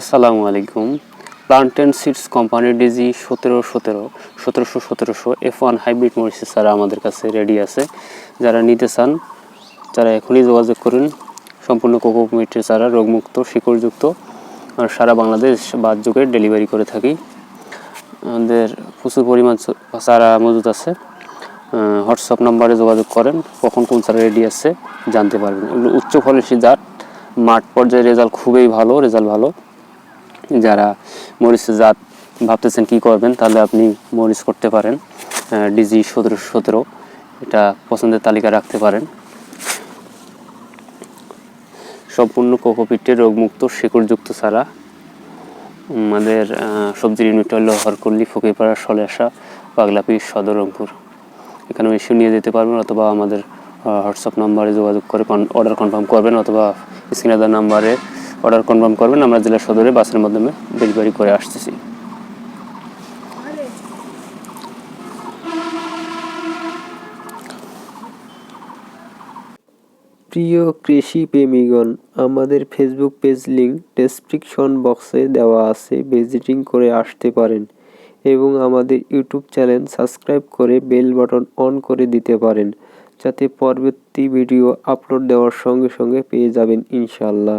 আসসালামু আলাইকুম। Plantain seeds কোম্পানির ডিজি সতেরো সতেরো, সতেরোশো সতেরোশো এফ ওয়ান হাইব্রিড মরিচ ছাড়া আমাদের কাছে রেডি আছে। যারা নিতে চান, তারা এখনই যোগাযোগ করুন। সম্পূর্ণ কোকো মিটের চারা রোগমুক্ত, শিকড়যুক্ত আর সারা বাংলাদেশ বাদ যুগে ডেলিভারি করে থাকি। আমাদের প্রচুর পরিমাণ চারা মজুদ আছে। হোয়াটসঅ্যাপ নাম্বারে যোগাযোগ করেন, কখন কোন চারা রেডি আছে, জানতে পারবেন। উচ্চ ফলনশীল জাত, মাঠ পর্যায়ে রেজাল্ট খুবই ভালো রেজাল্ট ভালো। যারা মরিচের জাত ভাবতেছেন কি করবেন, তাহলে আপনি মরিচ করতে পারেন। ডিজি সতেরো সতেরো, এটা পছন্দের তালিকা রাখতে পারেন। সম্পূর্ণ কোকোপিটের রোগমুক্ত, শিকড়যুক্ত ছাড়া। আমাদের সবজির ইউনিট হলো হরকল্লি ফকিরপাড়া, সলেসা, পাগলাপি সদর রংপুর এখানে এসে নিয়ে যেতে পারবেন অথবা আমাদের হোয়াটসঅ্যাপ নাম্বারে যোগাযোগ করে অর্ডার কনফার্ম করবেন অথবা স্ক্রিনে দেওয়া নাম্বারে অর্ডার কনফার্ম করবেন, আমরা জেলা সদরে বাসের মাধ্যমে ডেলিভারি করে আসতেছি। প্রিয় কৃষি প্রেমীগণ, আমাদের ফেসবুক পেজ লিঙ্ক ডেসক্রিপশন বক্সে দেওয়া আছে ভিজিটিং করে আসতে পারেন এবং আমাদের ইউটিউব চ্যানেল সাবস্ক্রাইব করে বেল বাটন অন করে দিতে পারেন, যাতে পরবর্তী ভিডিও আপলোড দেওয়ার সঙ্গে সঙ্গে পেয়ে যাবেন ইনশাল্লাহ